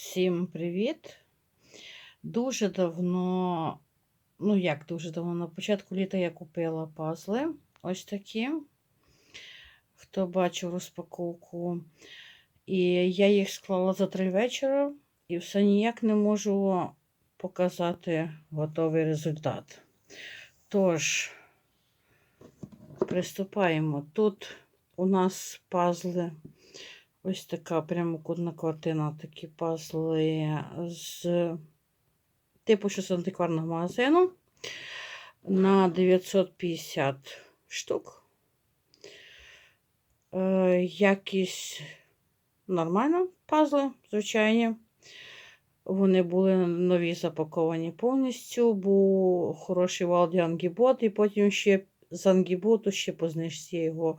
Всім привіт! Дуже давно, ну як дуже давно, на початку літа я купила пазли. Ось такі. Хто бачив розпаковку. І я їх склала за три вечора і все ніяк не можу показати готовий результат. Тож, приступаємо. Тут у нас пазли. Ось така прямокутна картина, такі пазли з типу що з антикварного магазину на 950 штук. Е, якість нормальна пазли, звичайні. Вони були нові запаковані повністю, був хороший Валді Ангібот, і потім ще з Ангіботу ще по знижці його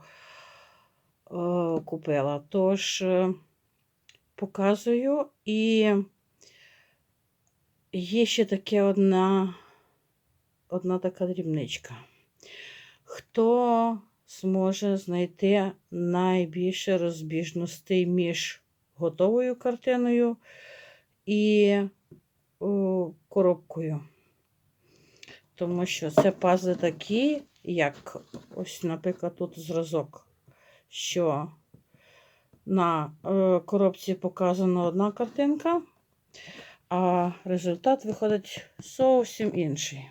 купила. Тож, е, показую. І є ще таке одна, одна така дрібничка. Хто зможе знайти найбільше розбіжностей між готовою картиною і коробкою? Тому що це пазли такі, як ось, наприклад, тут зразок що на е, коробці показана одна картинка, а результат виходить зовсім інший.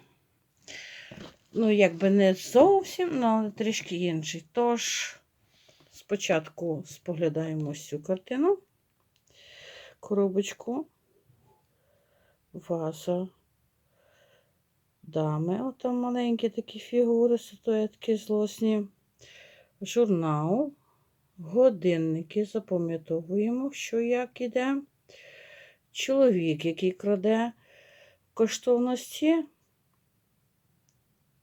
Ну, якби не зовсім, але трішки інший. Тож, спочатку споглядаємо цю картину, коробочку, ваза, дами, отам маленькі такі фігури, статуетки злосні журнал, годинники, запам'ятовуємо, що як іде. Чоловік, який краде коштовності.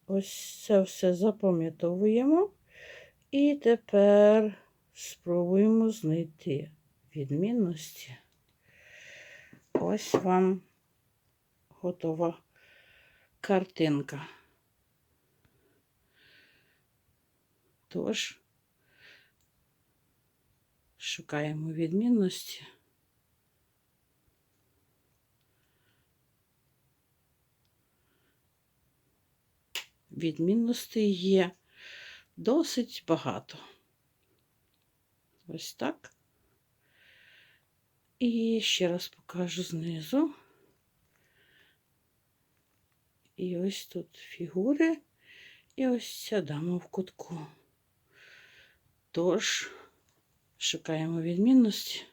Ось це все запам'ятовуємо. І тепер спробуємо знайти відмінності. Ось вам готова картинка. Тож, шукаємо відмінності. Відмінностей є досить багато. Ось так. І ще раз покажу знизу. І ось тут фігури, і ось ця дама в кутку. Тож, шукаємо відмінності.